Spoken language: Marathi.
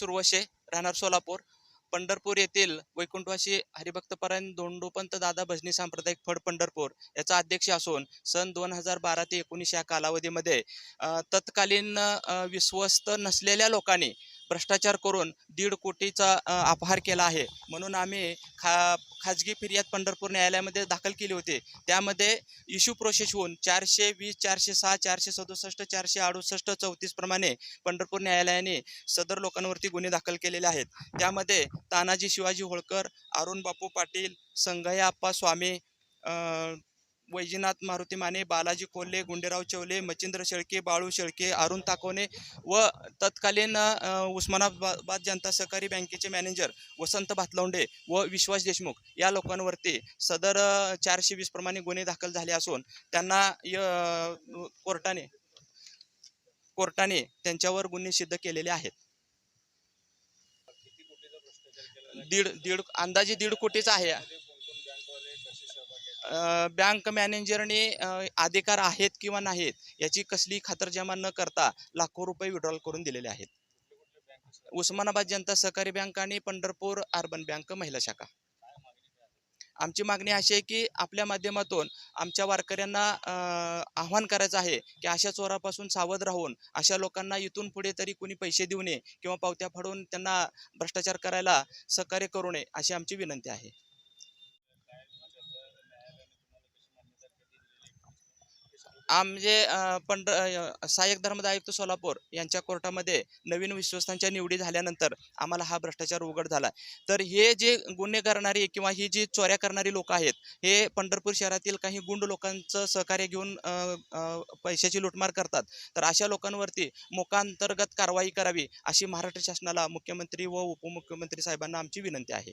सुरवशे राहणार सोलापूर. पंढरपूर येथील वैकुंठवासी हरिभक्तपरायण धोंडोपंत दादा भजनी सांप्रदायिक फड पंढरपूर याचा अध्यक्ष असून सन दोन हजार बारा ते एकोणीस या कालावधीमध्ये तत्कालीन विश्वस्त नसलेल्या लोकांनी भ्रष्टाचार करून दीड कोटीचा अपहार केला आहे. म्हणून आम्ही खा खाजगी फिर्याद पंढरपूर न्यायालयामध्ये दाखल केली होती. त्यामध्ये इश्यू प्रोसेस होऊन चारशे वीस चारशे सहा चारशे सदुसष्ट चारशे अडुसष्ट चौतीस प्रमाणे पंढरपूर न्यायालयाने सदर लोकांवरती गुन्हे दाखल केलेले आहेत. त्यामध्ये तानाजी शिवाजी होळकर अरुण बापू पाटील संगय्या आप्पा स्वामी वैजनाथ मारुती माने बालाजी कोल्हे गुंडेराव चवले मच्छिंद्र शेळके बाळू शेळके अरुण ताकोने व तत्कालीन उस्मानाबाद जनता सहकारी बँकेचे मॅनेजर वसंत भातलवंडे व विश्वास देशमुख या लोकांवरती सदर चारशे वीस प्रमाणे गुन्हे दाखल झाले असून त्यांना य- कोर्टाने कोर्टाने त्यांच्यावर गुन्हे सिद्ध केलेले आहेत. दीड दीड अंदाजे दीड कोटीचा आहे. बँक मॅनेजरने अधिकार आहेत किंवा नाहीत याची कसली खातरजमा न करता लाखो रुपये विड्रॉल करून दिलेले आहेत. उस्मानाबाद जनता सहकारी बँक आणि पंढरपूर अर्बन बँक महिला शाखा. आमची मागणी अशी आहे की आपल्या माध्यमातून आमच्या वारकऱ्यांना आव्हान करायचं आहे की अशा चोरापासून सावध राहून अशा लोकांना इथून पुढे तरी कोणी पैसे देऊ नये किंवा पावत्या फाडून त्यांना भ्रष्टाचार करायला सहकार्य करू नये अशी आमची विनंती आहे. आमचे म्हणजे, अ, पंढ सहाय्यक धर्मदायुक्त सोलापूर यांच्या कोर्टामध्ये नवीन विश्वस्तांच्या निवडी झाल्यानंतर आम्हाला हा भ्रष्टाचार उघड झाला. तर हे जे गुन्हे करणारी किंवा ही जी चोऱ्या करणारी लोक आहेत हे पंढरपूर शहरातील काही गुंड लोकांचं सहकार्य घेऊन पैशाची लुटमार करतात. तर अशा लोकांवरती मोकांतर्गत कारवाई करावी अशी महाराष्ट्र शासनाला मुख्यमंत्री व उपमुख्यमंत्री साहेबांना आमची विनंती आहे.